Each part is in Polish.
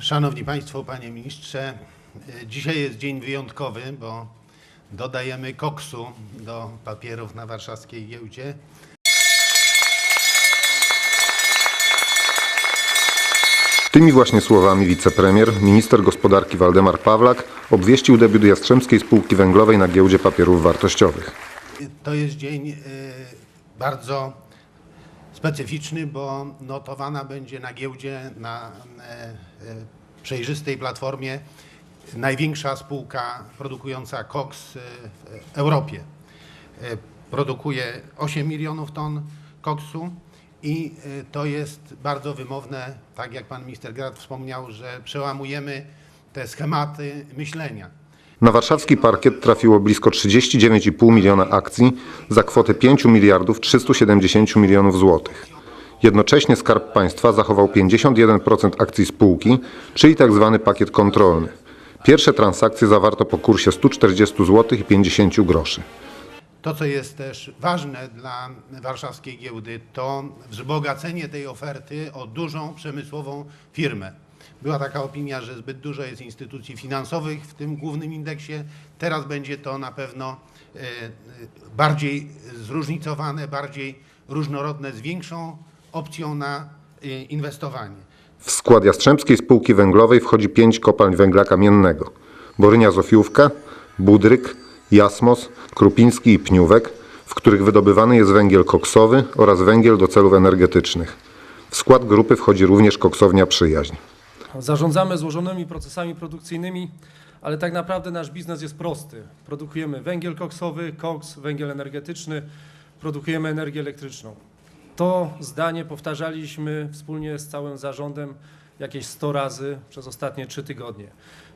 Szanowni Państwo, Panie Ministrze, dzisiaj jest dzień wyjątkowy, bo dodajemy koksu do papierów na warszawskiej giełdzie. Tymi właśnie słowami wicepremier, minister gospodarki Waldemar Pawlak obwieścił debiut Jastrzębskiej Spółki Węglowej na giełdzie papierów wartościowych. To jest dzień e, bardzo specyficzny, bo notowana będzie na giełdzie na e, e, przejrzystej platformie największa spółka produkująca koks e, w Europie. Produkuje 8 milionów ton koksu i to jest bardzo wymowne, tak jak pan minister Grad wspomniał, że przełamujemy te schematy myślenia. Na warszawski parkiet trafiło blisko 39,5 miliona akcji za kwotę 5 miliardów 370 milionów złotych. Jednocześnie Skarb Państwa zachował 51% akcji spółki, czyli tzw. pakiet kontrolny. Pierwsze transakcje zawarto po kursie 140 zł i 50 groszy. To, co jest też ważne dla warszawskiej giełdy, to wzbogacenie tej oferty o dużą przemysłową firmę. Była taka opinia, że zbyt dużo jest instytucji finansowych w tym głównym indeksie. Teraz będzie to na pewno e, e, bardziej zróżnicowane, bardziej różnorodne, z większą opcją na e, inwestowanie. W skład Jastrzębskiej Spółki Węglowej wchodzi pięć kopalń węgla kamiennego. Borynia Zofiówka, Budryk, Jasmos, Krupiński i Pniówek, w których wydobywany jest węgiel koksowy oraz węgiel do celów energetycznych. W skład grupy wchodzi również koksownia Przyjaźń. Zarządzamy złożonymi procesami produkcyjnymi, ale tak naprawdę nasz biznes jest prosty. Produkujemy węgiel koksowy, koks, węgiel energetyczny, produkujemy energię elektryczną. To zdanie powtarzaliśmy wspólnie z całym zarządem jakieś 100 razy przez ostatnie 3 tygodnie.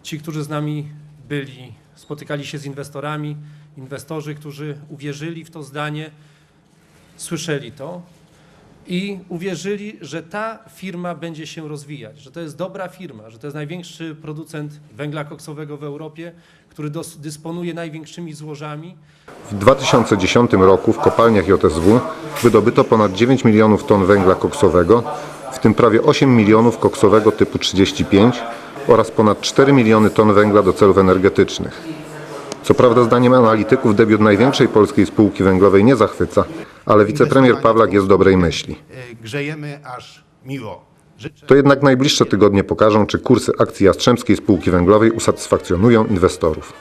Ci, którzy z nami byli, spotykali się z inwestorami, inwestorzy, którzy uwierzyli w to zdanie, słyszeli to i uwierzyli, że ta firma będzie się rozwijać, że to jest dobra firma, że to jest największy producent węgla koksowego w Europie, który dysponuje największymi złożami. W 2010 roku w kopalniach JSW wydobyto ponad 9 milionów ton węgla koksowego, w tym prawie 8 milionów koksowego typu 35 oraz ponad 4 miliony ton węgla do celów energetycznych. Co prawda zdaniem analityków debiut największej polskiej spółki węglowej nie zachwyca, ale wicepremier Pawlak jest dobrej myśli. Grzejemy aż miło. To jednak najbliższe tygodnie pokażą, czy kursy akcji Jastrzębskiej Spółki Węglowej usatysfakcjonują inwestorów.